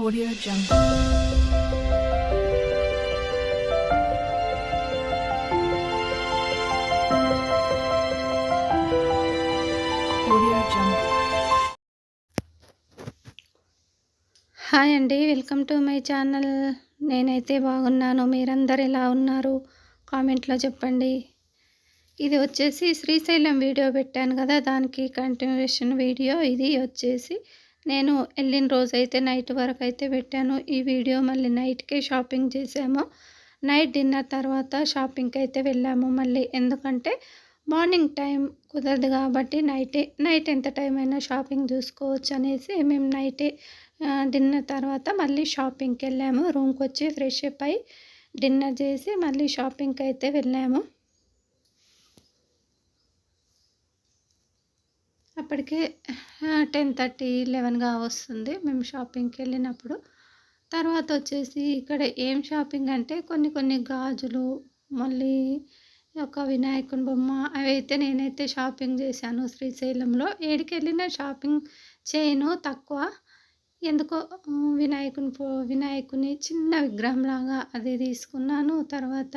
Audio Jungle. Hi అండి welcome to my channel నేనైతే బాగున్నాను. మీరందరు ఎలా ఉన్నారు? కామెంట్లో చెప్పండి. ఇది వచ్చేసి శ్రీశైలం వీడియో పెట్టాను కదా దానికి కంటిన్యూషన్ వీడియో ఇది వచ్చేసి నేను వెళ్ళిన రోజు అయితే నైట్ వరకు అయితే పెట్టాను. ఈ వీడియో మళ్ళీ నైట్కే షాపింగ్ చేసాము. నైట్ డిన్నర్ తర్వాత షాపింగ్కి అయితే వెళ్ళాము మళ్ళీ. ఎందుకంటే మార్నింగ్ టైం కుదరదు కాబట్టి నైటే నైట్ ఎంత టైం అయినా షాపింగ్ చూసుకోవచ్చు అనేసి మేము నైటే డిన్నర్ తర్వాత మళ్ళీ షాపింగ్కి వెళ్ళాము రూమ్కి వచ్చి ఫ్రెష్ అప్ అయి డిన్నర్ చేసి మళ్ళీ షాపింగ్కి అయితే వెళ్ళాము. అప్పటికే టెన్ థర్టీ లెవెన్గా వస్తుంది మేము షాపింగ్కి వెళ్ళినప్పుడు. తర్వాత వచ్చేసి ఇక్కడ ఏం షాపింగ్ అంటే కొన్ని కొన్ని గాజులు మళ్ళీ ఒక వినాయకుని బొమ్మ అవి అయితే నేనైతే షాపింగ్ చేశాను శ్రీశైలంలో. ఏడికి వెళ్ళిన షాపింగ్ చేయను తక్కువ. ఎందుకో వినాయకుని వినాయకుని చిన్న విగ్రహం లాగా అది తీసుకున్నాను. తర్వాత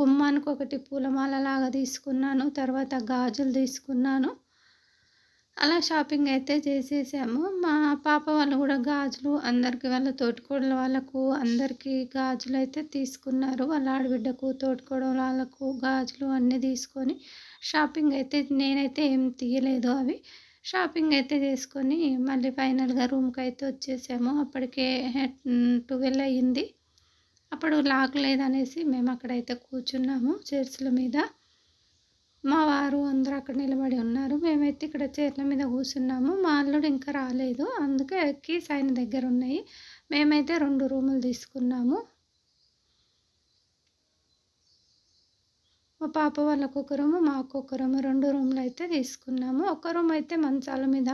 గుమ్మానికి ఒకటి పూలమాల లాగా తీసుకున్నాను. తర్వాత గాజులు తీసుకున్నాను. అలా షాపింగ్ అయితే చేసేసాము. మా పాప వాళ్ళు కూడా గాజులు అందరికి వాళ్ళ తోటికోడల వాళ్ళకు అందరికీ గాజులు అయితే తీసుకున్నారు. వాళ్ళ ఆడబిడ్డకు తోటికోడల వాళ్ళకు గాజులు అన్నీ తీసుకొని షాపింగ్ అయితే నేనైతే ఏం తీయలేదు అవి. షాపింగ్ అయితే చేసుకొని మళ్ళీ ఫైనల్గా రూమ్కి అయితే వచ్చేసాము. అప్పటికే ట్వెల్వ్ అయ్యింది. అప్పుడు లాక్ లేదనేసి మేము అక్కడైతే కూర్చున్నాము చైర్స్ల మీద. మా వారు అందరూ అక్కడ నిలబడి ఉన్నారు. మేమైతే ఇక్కడ చైర్ల మీద కూర్చున్నాము. మా అల్లుడు ఇంకా రాలేదు. అందుకే కీస్ ఆయన దగ్గర ఉన్నాయి. మేమైతే రెండు రూములు తీసుకున్నాము. మా పాప వాళ్ళకు ఒక రూము మాకు ఒక రూము రెండు రూమ్లు అయితే తీసుకున్నాము. ఒక రూమ్ అయితే మంచాల మీద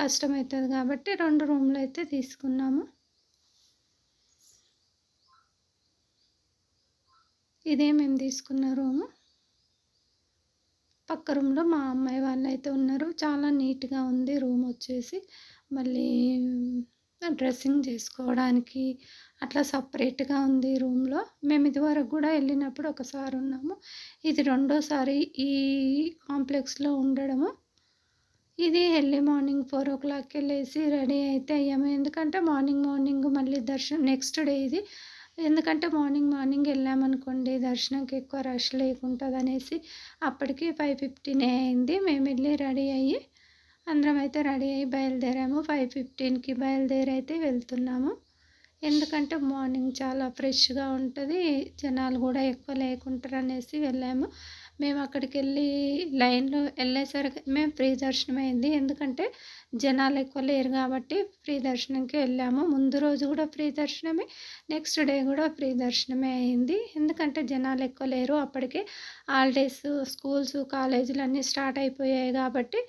కష్టమవుతుంది కాబట్టి రెండు రూమ్లు అయితే తీసుకున్నాము. ఇదే మేము తీసుకున్న రూము. పక్క రూమ్లో మా అమ్మాయి వాళ్ళు అయితే ఉన్నారు. చాలా నీట్గా ఉంది రూమ్ వచ్చేసి. మళ్ళీ డ్రెస్సింగ్ చేసుకోవడానికి అట్లా సపరేట్గా ఉంది రూమ్లో. మేము ఇదివరకు కూడా వెళ్ళినప్పుడు ఒకసారి ఉన్నాము. ఇది రెండోసారి ఈ కాంప్లెక్స్లో ఉండడము. ఇది ఎర్లీ మార్నింగ్ ఫోర్ ఓ క్లాక్కి వెళ్ళేసి రెడీ అయితే అయ్యాము. ఎందుకంటే మార్నింగ్ మార్నింగ్ మళ్ళీ దర్శనం నెక్స్ట్ డే ఇది. ఎందుకంటే మార్నింగ్ మార్నింగ్ వెళ్ళామనుకోండి దర్శనంకి ఎక్కువ రష్ లేకుంటుంది అనేసి అప్పటికి ఫైవ్ ఫిఫ్టీనే అయింది. మేము వెళ్ళి రెడీ అయ్యి అందరం అయితే రెడీ అయ్యి బయలుదేరాము. ఫైవ్ ఫిఫ్టీన్కి బయలుదేరి అయితే వెళ్తున్నాము. ఎందుకంటే మార్నింగ్ చాలా ఫ్రెష్గా ఉంటుంది జనాలు కూడా ఎక్కువ లేకుంటారు అనేసి వెళ్ళాము. మేము అక్కడికి వెళ్ళి లైన్లో వెళ్ళేసరికి మేము ఫ్రీ దర్శనం అయింది ఎందుకంటే జనాలు ఎక్కువ లేరు కాబట్టి ఫ్రీ దర్శనంకి వెళ్ళాము. ముందు రోజు కూడా ఫ్రీ దర్శనమే నెక్స్ట్ డే కూడా ఫ్రీ దర్శనమే అయింది. ఎందుకంటే జనాలు ఎక్కువ లేరు. అప్పటికే హాలిడేస్ స్కూల్స్ కాలేజీలు అన్నీ స్టార్ట్ అయిపోయాయి కాబట్టి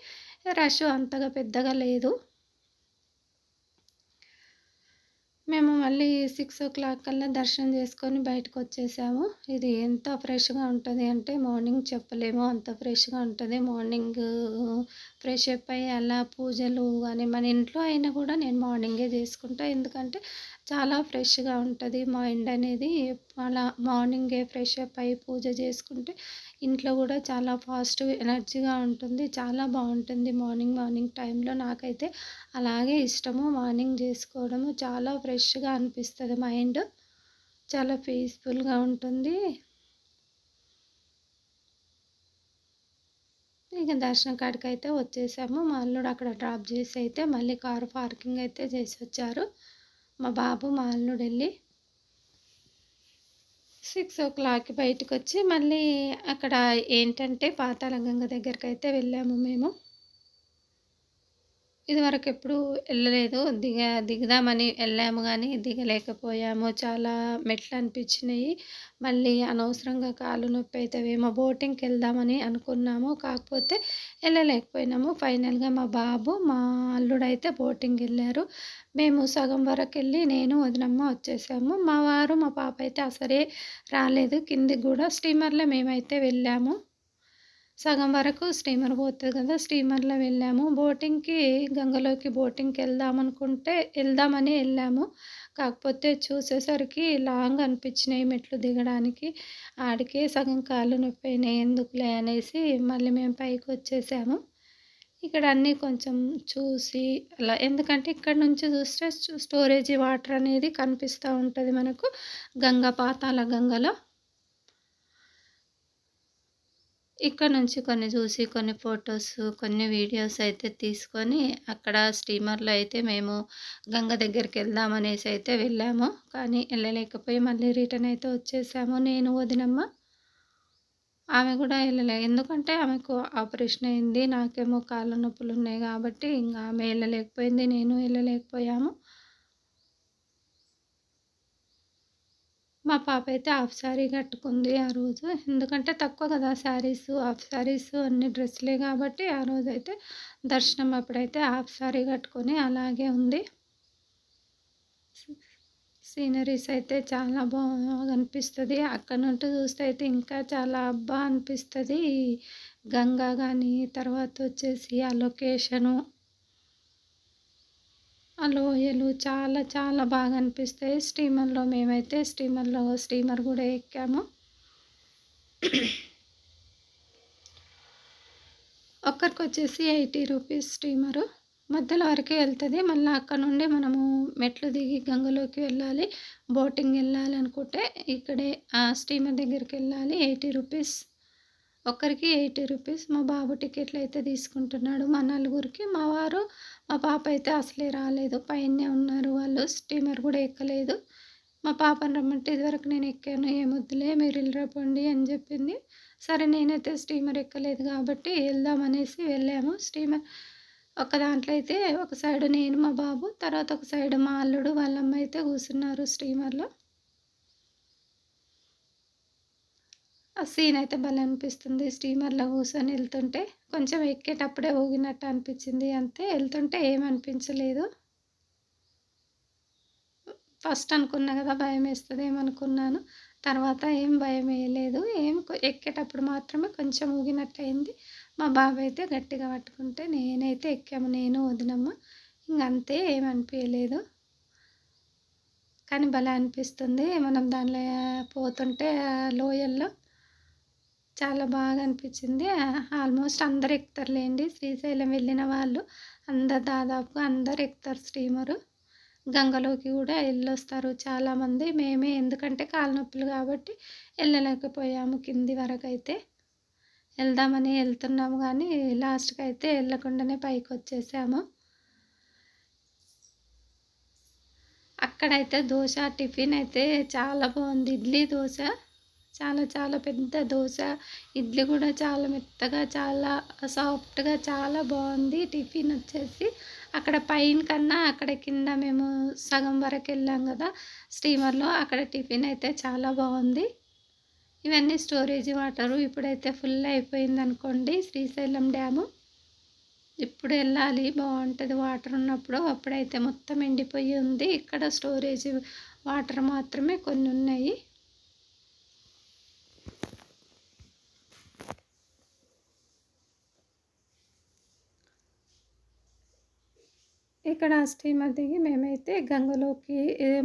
రష్ అంతగా పెద్దగా లేదు. మేము మళ్ళీ సిక్స్ ఓ క్లాక్ కల్లా దర్శనం చేసుకొని బయటకు వచ్చేసాము. ఇది ఎంత ఫ్రెష్గా ఉంటుంది అంటే మార్నింగ్ చెప్పలేము. అంత ఫ్రెష్గా ఉంటుంది. మార్నింగ్ ఫ్రెష్ అప్ అయ్యి అలా పూజలు కానీ మన ఇంట్లో అయినా కూడా నేను మార్నింగే చేసుకుంటా. ఎందుకంటే చాలా ఫ్రెష్గా ఉంటుంది. మైండ్ అనేది అలా మార్నింగే ఫ్రెష్ అప్ అయ్యి పూజ చేసుకుంటే ఇంట్లో కూడా చాలా పాజిటివ్ ఎనర్జీగా ఉంటుంది. చాలా బాగుంటుంది మార్నింగ్ మార్నింగ్ టైంలో. నాకైతే అలాగే ఇష్టము మార్నింగ్ చేసుకోవడము. చాలా ఫ్రెష్గా అనిపిస్తుంది. మైండ్ చాలా పీస్ఫుల్గా ఉంటుంది. ఇక దర్శనం కాడికి అయితే వచ్చేసాము. మా అల్లుడు అక్కడ డ్రాప్ చేసి అయితే మళ్ళీ కారు పార్కింగ్ అయితే చేసి వచ్చారు మా బాబు మా అల్లుడు వెళ్ళి సిక్స్ ఓ క్లాక్కి బయటకు వచ్చి మళ్ళీ అక్కడ ఏంటంటే పాతాళగంగ దగ్గరికి అయితే వెళ్ళాము మేము. ఇదివరకు ఎప్పుడు వెళ్ళలేదు దిగ దిగుదామని వెళ్ళాము కానీ దిగలేకపోయాము. చాలా మెట్లు అనిపించినాయి మళ్ళీ అనవసరంగా కాలు నొప్పి అవుతావేమో బోటింగ్కి వెళ్దామని అనుకున్నాము. కాకపోతే వెళ్ళలేకపోయినాము ఫైనల్గా మా బాబు మా అల్లుడు అయితే బోటింగ్ వెళ్ళారు మేము సగం వరకు వెళ్ళి నేను వదినమ్మ వచ్చేసాము. మా వారు మా పాప అయితే అసలే రాలేదు. కిందికి కూడా స్టీమర్లో మేమైతే వెళ్ళాము. సగం వరకు స్టీమర్ పోతుంది కదా స్టీమర్లో వెళ్ళాము. బోటింగ్కి గంగలోకి బోటింగ్కి వెళ్దాం అనుకుంటే వెళ్దామని వెళ్ళాము. కాకపోతే చూసేసరికి లాంగ్ అనిపించినాయి మెట్లు దిగడానికి. ఆడికే సగం కాళ్ళు నొప్పి అయినాయి ఎందుకులే అనేసి మళ్ళీ మేము పైకి వచ్చేసాము. ఇక్కడ అన్నీ కొంచెం చూసి అలా ఎందుకంటే ఇక్కడ నుంచి చూస్తే స్టోరేజీ వాటర్ అనేది కనిపిస్తూ ఉంటుంది మనకు. గంగా పాతాల గంగలో. ఇక్కడ నుంచి కొన్ని చూసి కొన్ని ఫొటోస్ కొన్ని వీడియోస్ అయితే తీసుకొని అక్కడ స్టీమర్లో అయితే మేము గంగ దగ్గరికి వెళ్దామనేసి అయితే వెళ్ళాము. కానీ వెళ్ళలేకపోయి మళ్ళీ రిటర్న్ అయితే వచ్చేసాము. నేను వదినమ్మ ఆమె కూడా వెళ్ళలే. ఎందుకంటే ఆమెకు ఆపరేషన్ అయింది. నాకేమో కాళ్ళ నొప్పులు ఉన్నాయి కాబట్టి ఇంకా ఆమె వెళ్ళలేకపోయింది. నేను వెళ్ళలేకపోయాము. మా పాప అయితే హాఫ్ శారీ కట్టుకుంది ఆ రోజు. ఎందుకంటే తక్కువ కదా శారీస్ హాఫ్ శారీస్ అన్ని డ్రెస్లే కాబట్టి ఆ రోజు అయితే దర్శనం అప్పుడైతే హాఫ్ శారీ కట్టుకొని అలాగే ఉంది. సీనరీస్ అయితే చాలా బాగా అనిపిస్తుంది. అక్కడ నుండి చూస్తే అయితే ఇంకా చాలా అబ్బా అనిపిస్తుంది. గంగా కానీ తర్వాత వచ్చేసి ఆ లొకేషను. ఆ లోయలు చాలా చాలా బాగా అనిపిస్తాయి. స్టీమర్లో మేమైతే స్టీమర్లో స్టీమర్ కూడా ఎక్కాము. ఒక్కరికి వచ్చేసి ఎయిటీ రూపీస్ స్టీమరు. మధ్యలో వరకే వెళ్తుంది. మళ్ళీ అక్కడ నుండి మనము మెట్లు దిగి గంగలోకి వెళ్ళాలి. బోటింగ్ వెళ్ళాలి అనుకుంటే ఇక్కడే ఆ స్టీమర్ దగ్గరికి వెళ్ళాలి. ఎయిటీ రూపీస్ ఒక్కరికి ఎయిటీ రూపీస్ మా బాబు టికెట్లు అయితే తీసుకుంటున్నాడు. మా నలుగురికి మా వారు మా పాప అయితే అసలే రాలేదు. పైనే ఉన్నారు వాళ్ళు స్టీమర్ కూడా ఎక్కలేదు. మా పాపను రమ్మంటే ఇదివరకు నేను ఎక్కాను ఏమొద్దులే మీరు వెళ్ళిపోండి అని చెప్పింది. సరే నేనైతే స్టీమర్ ఎక్కలేదు కాబట్టి వెళ్దామనేసి వెళ్ళాము. స్టీమర్ ఒక దాంట్లో అయితే ఒక సైడ్ నేను మా బాబు తర్వాత ఒక సైడ్ మా అల్లుడు వాళ్ళమ్మ అయితే కూర్చున్నారు స్టీమర్లో. ఆ సీన్ అయితే భలే అనిపిస్తుంది. స్టీమర్లో కూర్చొని వెళ్తుంటే కొంచెం ఎక్కేటప్పుడే ఊగినట్టు అనిపించింది. అంతే వెళ్తుంటే ఏం అనిపించలేదు ఫస్ట్ అనుకున్నా కదా భయం వేస్తుంది ఏమనుకున్నాను. తర్వాత ఏం భయం వేయలేదు. ఏం ఎక్కేటప్పుడు మాత్రమే కొంచెం ఊగినట్టు అయింది. మా బాబాయ్ అయితే గట్టిగా పట్టుకుంటే నేనైతే ఎక్కాము నేను వదినమ్మ. ఇంకంతే ఏమనిపించలేదు కానీ భలే అనిపిస్తుంది. మనం దానిలో పోతుంటే లోయల్లో చాలా బాగా అనిపించింది ఆల్మోస్ట్ అందరు ఎక్కుతారులేండి. శ్రీశైలం వెళ్ళిన వాళ్ళు అందరు దాదాపుగా అందరు ఎక్కుతారు స్టీమరు. గంగలోకి కూడా వెళ్ళొస్తారు చాలామంది. మేమే ఎందుకంటే కాలు నొప్పులు కాబట్టి వెళ్ళలేకపోయాము కింది వరకు అయితే వెళ్దామని వెళ్తున్నాము కానీ లాస్ట్కి అయితే వెళ్ళకుండానే పైకి వచ్చేసాము అక్కడైతే దోశ టిఫిన్ అయితే చాలా బాగుంది. ఇడ్లీ దోశ చాలా చాలా పెద్ద దోశ. ఇడ్లీ కూడా చాలా మెత్తగా చాలా సాఫ్ట్గా చాలా బాగుంది. టిఫిన్ వచ్చేసి అక్కడ పైన కన్నా అక్కడ కింద మేము సగం వరకు వెళ్ళాం కదా స్టీమర్లో అక్కడ టిఫిన్ అయితే చాలా బాగుంది. ఇవన్నీ స్టోరేజ్ వాటరు. ఇప్పుడైతే ఫుల్ అయిపోయింది అనుకోండి శ్రీశైలం డ్యాము. ఇప్పుడు వెళ్ళాలి. బాగుంటుంది. వాటర్ ఉన్నప్పుడు అప్పుడైతే మొత్తం ఎండిపోయి ఉంది. ఇక్కడ స్టోరేజ్ వాటర్ మాత్రమే కొన్ని ఉన్నాయి. ఇక్కడ స్టీమర్ దిగి మేమైతే గంగలోకి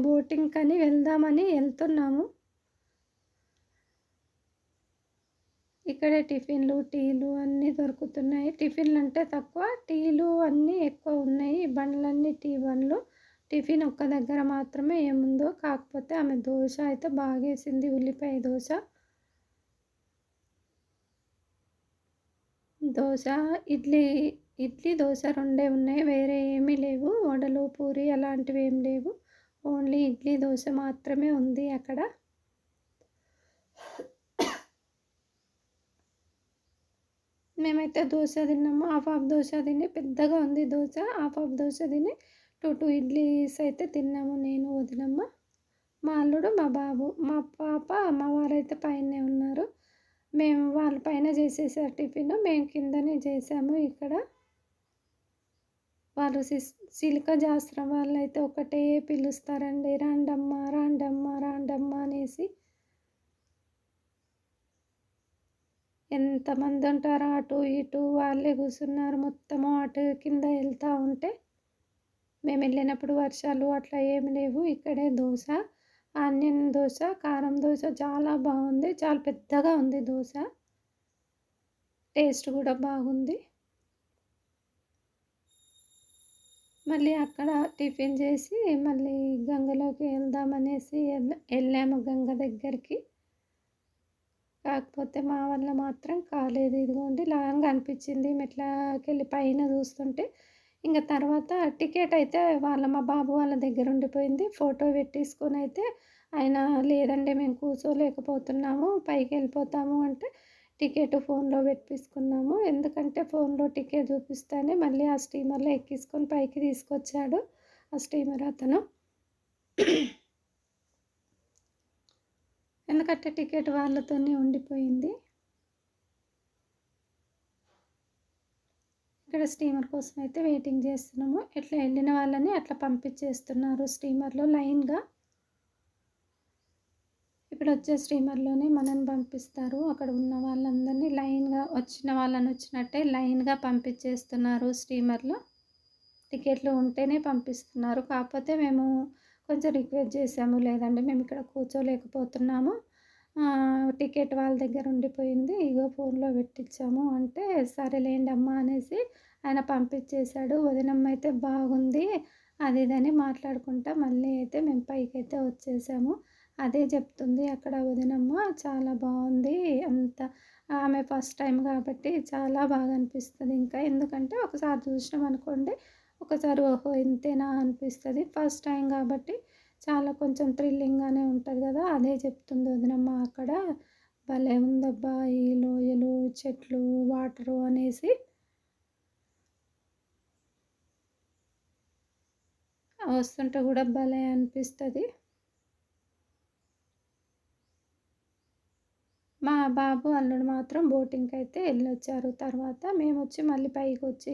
బోటింగ్ అని వెళ్దామని వెళ్తున్నాము. ఇక్కడే టిఫిన్లు టీలు అన్నీ దొరుకుతున్నాయి. టిఫిన్లు అంటే తక్కువ టీలు అన్నీ ఎక్కువ ఉన్నాయి. బండ్లన్నీ టీ బండ్లు. టిఫిన్ ఒక్క దగ్గర మాత్రమే ఏముందో కాకపోతే ఆమె దోశ అయితే బాగేసింది ఉల్లిపాయ దోశ. దోశ ఇడ్లీ ఇడ్లీ దోశ రెండే ఉన్నాయి. వేరే ఏమీ లేవు. వడలు పూరి అలాంటివి ఏం లేవు. ఓన్లీ ఇడ్లీ దోశ మాత్రమే ఉంది అక్కడ. మేమైతే దోశ తిన్నాము. హాఫ్ హాఫ్ దోశ తిని పెద్దగా ఉంది దోశ. హాఫ్ హాఫ్ దోశ తిని టూ టూ ఇడ్లీస్ అయితే తిన్నాము నేను వదినమ్మ మా అల్లుడు మా బాబు మా పాప మా వారైతే పైనే ఉన్నారు. మేము వాళ్ళ పైన చేసేసారు టిఫిన్. మేము కిందనే చేసాము ఇక్కడ. వాళ్ళు సిలిక జాస్త్రం వాళ్ళు అయితే ఒకటే పిలుస్తారండి. రాండమ్మ రాండమ్మ రాండమ్మ అనేసి. ఎంతమంది ఉంటారో అటు ఇటు వాళ్ళే కూర్చున్నారు. మొత్తము అటు కింద వెళ్తూ ఉంటే మేము వెళ్ళినప్పుడు వర్షాలు అట్లా ఏమి లేవు. ఇక్కడే దోశ ఆనియన్ దోశ కారం దోశ చాలా బాగుంది. చాలా పెద్దగా ఉంది దోశ. టేస్ట్ కూడా బాగుంది. మళ్ళీ అక్కడ టిఫిన్ చేసి మళ్ళీ గంగలోకి వెళ్దామనేసి వెళ్ళాము గంగ దగ్గరికి. కాకపోతే మా వల్ల మాత్రం కాలేదు. ఇదిగోండి లాంగ్ అనిపించింది. మెట్లకి వెళ్ళి పైన చూస్తుంటే ఇంకా తర్వాత టికెట్ అయితే వాళ్ళ మా బాబు వాళ్ళ దగ్గర ఉండిపోయింది. ఫోటో పెట్టేసుకొని అయితే ఆయన లేదండి మేము కూర్చోలేకపోతున్నాము పైకి వెళ్ళిపోతాము అంటే టికెట్ ఫోన్లో పెట్టించుకున్నాము ఎందుకంటే ఫోన్లో టికెట్ చూపిస్తేనే మళ్ళీ ఆ స్టీమర్లో ఎక్కించుకొని పైకి తీసుకొచ్చాడు ఆ స్టీమర్ అతను. ఎందుకంటే టికెట్ వాళ్ళతోనే ఉండిపోయింది. ఇక్కడ స్టీమర్ కోసం అయితే వెయిటింగ్ చేస్తున్నాము. ఇట్లా వెళ్ళిన వాళ్ళని అట్లా పంపించేస్తున్నారు స్టీమర్లో లైన్గా. ఇక్కడ వచ్చే స్టీమర్లోనే మనని పంపిస్తారు. అక్కడ ఉన్న వాళ్ళందరినీ లైన్గా వచ్చిన వాళ్ళని వచ్చినట్టే లైన్గా పంపించేస్తున్నారు స్టీమర్లో టికెట్లు ఉంటేనే పంపిస్తున్నారు. కాకపోతే మేము కొంచెం రిక్వెస్ట్ చేసాము లేదండి మేము ఇక్కడ కూర్చోలేకపోతున్నాము. టికెట్ వాళ్ళ దగ్గర ఉండిపోయింది. ఇగో ఫోన్లో పెట్టించాము. అంటే సరేలేండి అమ్మా అనేసి ఆయన పంపించేశాడు. వదినమ్మ అయితే బాగుంది. అది ఇదని మాట్లాడుకుంటా మళ్ళీ అయితే మేము పైకి అయితే వచ్చేసాము. అదే చెప్తుంది అక్కడ వదినమ్మ. చాలా బాగుంది. అంత ఆమె ఫస్ట్ టైం కాబట్టి చాలా బాగా అనిపిస్తుంది ఇంకా. ఎందుకంటే ఒకసారి చూసినాం అనుకోండి ఒకసారి ఓహో ఇంతేనా అనిపిస్తుంది. ఫస్ట్ టైం కాబట్టి చాలా కొంచెం థ్రిల్లింగ్గానే ఉంటుంది కదా. అదే చెప్తుంది వదినమ్మ అక్కడ. భలే ఉందబ్బా ఈ లోయలు చెట్లు వాటరు అనేసి. వస్తుంటే కూడా భలే అనిపిస్తుంది. మా బాబు అల్లుడు మాత్రం బోటింగ్కి అయితే వెళ్ళొచ్చారు తర్వాత మేము వచ్చి మళ్ళీ పైకి వచ్చి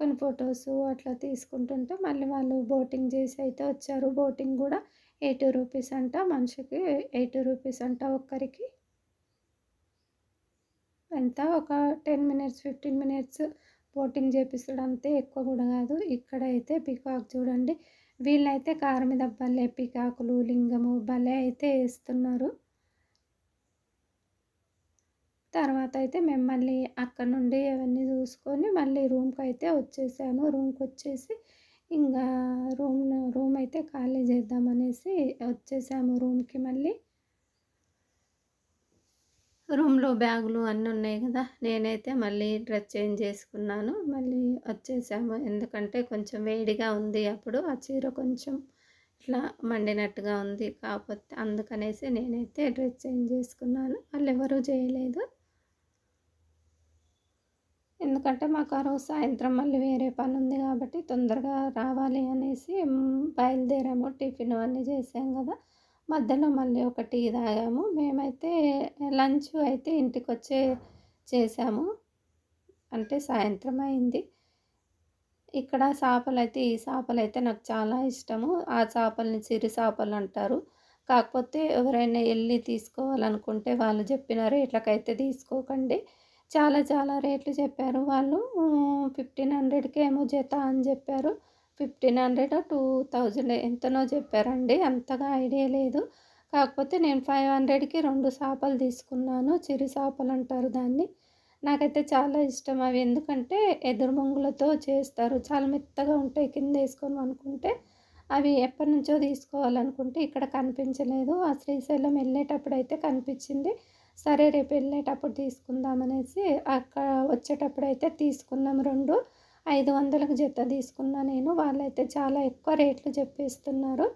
కొన్ని ఫొటోస్ అట్లా తీసుకుంటుంటే మళ్ళీ వాళ్ళు బోటింగ్ చేసి అయితే వచ్చారు. బోటింగ్ కూడా ఎయిటీ రూపీస్ అంట మనిషికి ఎయిటీ రూపీస్ అంట ఒక్కరికి. ఎంత? ఒక ten minutes fifteen minutes boating చేపిస్తాడు. అంతే ఎక్కువ కూడా కాదు. ఇక్కడ అయితే పికాక్ చూడండి. వీళ్ళైతే కారు మీద భలే పికాకులు లింగము భలే అయితే వేస్తున్నారు తర్వాత అయితే మేము మళ్ళీ అక్కడ నుండి అవన్నీ చూసుకొని మళ్ళీ రూమ్కి అయితే వచ్చేసాము. రూమ్కి వచ్చేసి ఇంకా రూమ్ రూమ్ అయితే ఖాళీ చేద్దామనేసి వచ్చేసాము రూమ్కి మళ్ళీ. రూమ్లో బ్యాగులు అన్నీ ఉన్నాయి కదా నేనైతే మళ్ళీ డ్రెస్ చేంజ్ చేసుకున్నాను. మళ్ళీ వచ్చేసాము. ఎందుకంటే కొంచెం వేడిగా ఉంది అప్పుడు ఆ చీర కొంచెం ఇట్లా మండినట్టుగా ఉంది కాకపోతే అందుకనేసి నేనైతే డ్రెస్ చేంజ్ చేసుకున్నాను. వాళ్ళు ఎవరూ చేయలేదు. ఎందుకంటే మాకు ఆ రోజు సాయంత్రం మళ్ళీ వేరే పని ఉంది కాబట్టి తొందరగా రావాలి అనేసి బయలుదేరాము టిఫిన్ అన్నీ చేసాం కదా. మధ్యలో మళ్ళీ ఒక టీ తాగాము. మేమైతే లంచ్ అయితే ఇంటికి వచ్చే చేసాము. అంటే సాయంత్రం అయింది. ఇక్కడ చేపలు అయితే ఈ చేపలు అయితే నాకు చాలా ఇష్టము. ఆ చేపల్ని చిరి చేపలు అంటారు. కాకపోతే ఎవరైనా వెళ్ళి తీసుకోవాలనుకుంటే వాళ్ళు చెప్పిన రేట్లకైతే తీసుకోకండి. చాలా చాలా రేట్లు చెప్పారు వాళ్ళు. ఫిఫ్టీన్ హండ్రెడ్కి ఏమో జత అని చెప్పారు. ఫిఫ్టీన్ హండ్రెడ్ టూ థౌజండ్ ఎంతనో చెప్పారండి. అంతగా ఐడియా లేదు. కాకపోతే నేను ఫైవ్ హండ్రెడ్కి రెండు చేపలు తీసుకున్నాను. చిరు చేపలు అంటారు దాన్ని. నాకైతే చాలా ఇష్టం అవి. ఎందుకంటే ఎదురుమొంగులతో చేస్తారు. చాలా మెత్తగా ఉంటాయి కింద వేసుకొని అనుకుంటే. అవి ఎప్పటి నుంచో తీసుకోవాలనుకుంటే ఇక్కడ కనిపించలేదు. ఆ శ్రీశైలం వెళ్ళేటప్పుడు అయితే కనిపించింది. సరే రేపు వెళ్ళేటప్పుడు తీసుకుందామనేసి అక్కడ వచ్చేటప్పుడు అయితే తీసుకున్నాం రెండు. ఐదు వందలకు జత తీసుకున్నా నేను. వాళ్ళైతే చాలా ఎక్కువ రేట్లు చెప్పేస్తున్నారు.